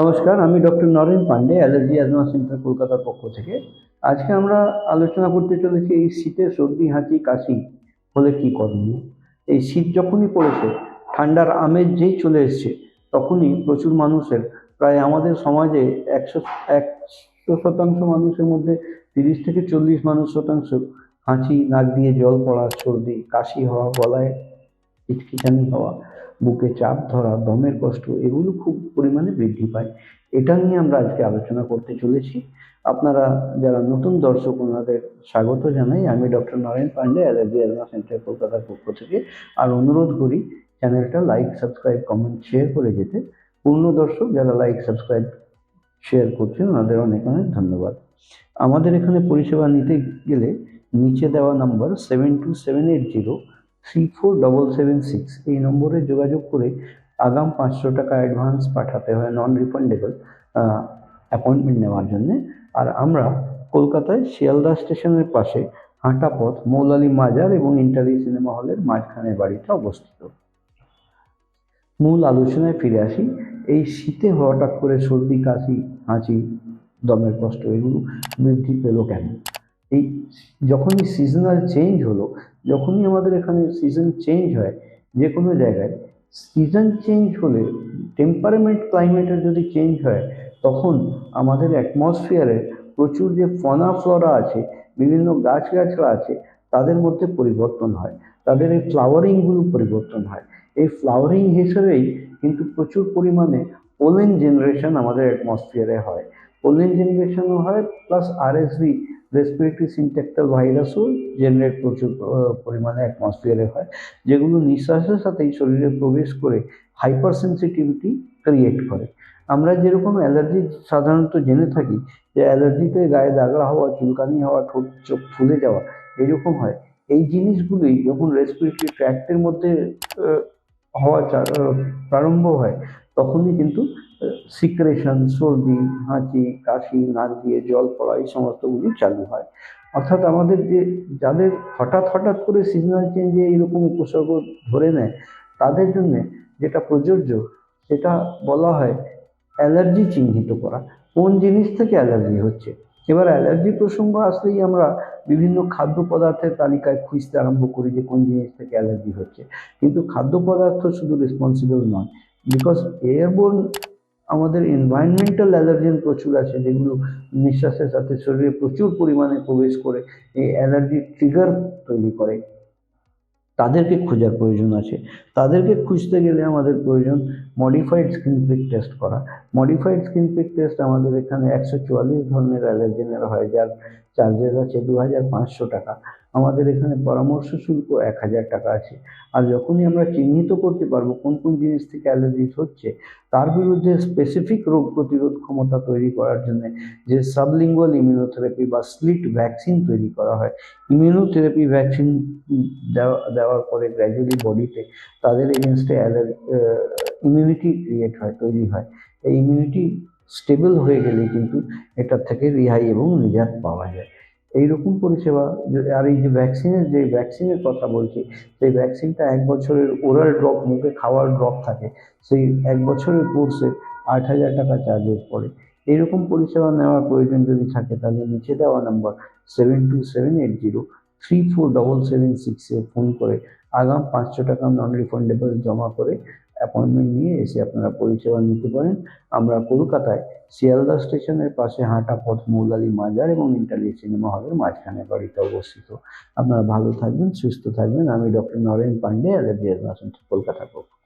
নমস্কার, আমি doctor Naren Pandey, allergy asthma centre কলকাতার পক্ষ থেকে। আজকে আমরা আলোচনা করতে চলেছি এই শীতে সর্দি, হাঁচি, কাশি হলে কি করণীয় এই শীত যখনই পড়েছে, ঠান্ডার আমেজ যেই চলে এসছে, তখনই প্রচুর মানুষের, প্রায় আমাদের সমাজে একশো একশো শতাংশ মানুষের মধ্যে তিরিশ থেকে চল্লিশ মানুষ শতাংশ হাঁচি, নাক দিয়ে জল পড়া, সর্দি, কাশি হওয়া, গলায় খিটখিটানি হওয়া বুকে চাপ ধরা, দমের কষ্ট, এগুলো খুব পরিমাণে বৃদ্ধি পায়। এটা নিয়ে আমরা আজকে আলোচনা করতে চলেছি। আপনারা যারা নতুন দর্শক, ওনাদের স্বাগত জানাই। আমি ডক্টর নারায়ণ পান্ডে অ্যালার্জি অ্যালমা সেন্টার কলকাতার পক্ষ থেকে। আর অনুরোধ করি, চ্যানেলটা লাইক সাবস্ক্রাইব কমেন্ট শেয়ার করে যেতে। পূর্ণ দর্শক যারা লাইক সাবস্ক্রাইব শেয়ার করছেন, ওনাদের অনেক অনেক ধন্যবাদ। আমাদের এখানে পরিষেবা নিতে গেলে নিচে দেওয়া number seven two seven eight zero three four double seven six এই নম্বরে যোগাযোগ করে আগাম পাঁচশো টাকা অ্যাডভান্স পাঠাতে হয় নন রিফান্ডেবল অ্যাপয়েন্টমেন্ট নেওয়ার জন্যে। আর আমরা কলকাতায় শিয়ালদা স্টেশনের পাশে হাঁটা পথ, মৌলালি মাজার এবং ইন্টারি সিনেমা হলের মাঝখানের বাড়িতে অবস্থিত। মূল আলোচনায় ফিরে আসি। এই শীতে হঠাৎ করে সর্দি, কাশি, হাঁচি, দমের কষ্ট, এগুলো বৃদ্ধি পেল কেন? এই যখনই সিজনাল চেঞ্জ হলো, যখনই আমাদের এখানে সিজন চেঞ্জ হয়, যে কোনো জায়গায় সিজন চেঞ্জ হলে টেম্পারমেন্ট ক্লাইমেটের যদি চেঞ্জ হয়, তখন আমাদের অ্যাটমসফিয়ারে প্রচুর যে ফনা ফ্লোরা আছে, বিভিন্ন গাছগাছরা আছে, তাদের মধ্যে পরিবর্তন হয়। তাদের এই ফ্লাওয়ারিংগুলো পরিবর্তন হয়। এই ফ্লাওয়ারিং হিসেবেই কিন্তু প্রচুর পরিমাণে পোলেন জেনারেশন আমাদের অ্যাটমসফিয়ারে হয়। পোলেন জেনারেশনও হয় প্লাস আরএসভি রেসপিরেটরি সিনট্যাক্টাল ভাইরাসও জেনারেট প্রচুর পরিমাণে অ্যাটমসফিয়ারে হয়, যেগুলো নিঃশ্বাসের সাথেই শরীরে প্রবেশ করে হাইপার সেন্সিটিভিটি ক্রিয়েট করে। আমরা যেরকম অ্যালার্জি সাধারণত জেনে থাকি যে অ্যালার্জিতে গায়ে দাগড়া হওয়া, চুলকানি হওয়া, ঠোঁট, চোখ ফুলে যাওয়া এরকম হয়। এই জিনিসগুলোই যখন রেসপিরেটরি ট্র্যাক্টের মধ্যে হওয়া প্রারম্ভ হয়, তখনই কিন্তু সিক্রেশন, সর্দি, হাঁচি, কাশি, নাক দিয়ে জল পড়া, এই সমস্তগুলো চালু হয়। অর্থাৎ আমাদের যে যাদের হঠাৎ হঠাৎ করে সিজনাল চেঞ্জে এইরকম উপসর্গ ধরে নেয়, তাদের জন্য যেটা প্রযোজ্য, সেটা বলা হয় অ্যালার্জি চিহ্নিত করা। কোন জিনিস থেকে অ্যালার্জি হচ্ছে? এবার অ্যালার্জি প্রসঙ্গ আসলেই আমরা বিভিন্ন খাদ্য পদার্থের তালিকায় খুঁজতে আরম্ভ করি যে কোন জিনিস থেকে অ্যালার্জি হচ্ছে। কিন্তু খাদ্য পদার্থ শুধু রেসপন্সিবল নয় বিকজ এয়ারবোর্ন আমাদের এনভায়রনমেন্টাল অ্যালার্জেন প্রচুর আছে, যেগুলো নিঃশ্বাসের সাথে শরীরে প্রচুর পরিমাণে প্রবেশ করে, এই অ্যালার্জি ট্রিগার তৈরি করে। তাদেরকে খোঁজার প্রয়োজন আছে। তাদেরকে খুঁজতে গেলে আমাদের প্রয়োজন মডিফাইড স্কিন পিক টেস্ট করা। মডিফাইড স্কিন প্রিক টেস্ট আমাদের এখানে একশো চুয়াল্লিশ ধরনের অ্যালার্জেনের হয়, যার চার্জেস আছে দু হাজার পাঁচশো টাকা। আমাদের এখানে পরামর্শ শুল্ক এক হাজার টাকা আছে। আর যখনই আমরা চিহ্নিত করতে পারব কোন কোন জিনিস থেকে অ্যালার্জিস হচ্ছে, তার বিরুদ্ধে স্পেসিফিক রোগ প্রতিরোধ ক্ষমতা তৈরি করার জন্য যে সাবলিঙ্গুয়াল ইমিউনোথেরাপি বা স্লিট ভ্যাকসিন তৈরি করা হয় ইমিউনোথেরাপি ভ্যাকসিন দেওয়া, দেওয়ার পরে গ্র্যাজুয়ালি বডিতে তাদের এগেনস্টে অ্যালার্জি ইমিউনিটি ক্রিয়েট হয়, তৈরি হয়। এই ইমিউনিটি স্টেবল হয়ে গেলে কিন্তু এটার থেকে রেহাই এবং নিজাত পাওয়া যায়। এইরকম পরিষেবা আর এই যে ভ্যাকসিনের যে ভ্যাকসিনের কথা বলছি, সেই ভ্যাকসিনটা এক বছরের ওরাল ড্রপ মুখে খাওয়ার ড্রপ থাকে। সেই এক বছরের কোর্সে আট হাজার টাকা চার্জেস পড়ে। এইরকম পরিষেবা নেওয়ার প্রয়োজন যদি থাকে, তাহলে নিচে দেওয়া number seven two seven eight zero three four double seven সিক্সে ফোন করে। আগাম পাঁচশো টাকা নন রিফান্ডেবল জমা করে অ্যাপয়েন্টমেন্ট নিয়ে এসে আপনারা পরিষেবা নিতে পারেন। আমরা কলকাতায় শিয়ালদা স্টেশনের পাশে হাঁটা পথ মৌলালি মাজার এবং ইন্টারলি সিনেমা হলের মাঝখানে বাড়িতে অবস্থিত। আপনারা ভালো থাকবেন, সুস্থ থাকবেন। আমি ডক্টর নরেন পান্ডে, অ্যালার্জি কলকাতা পক্ষ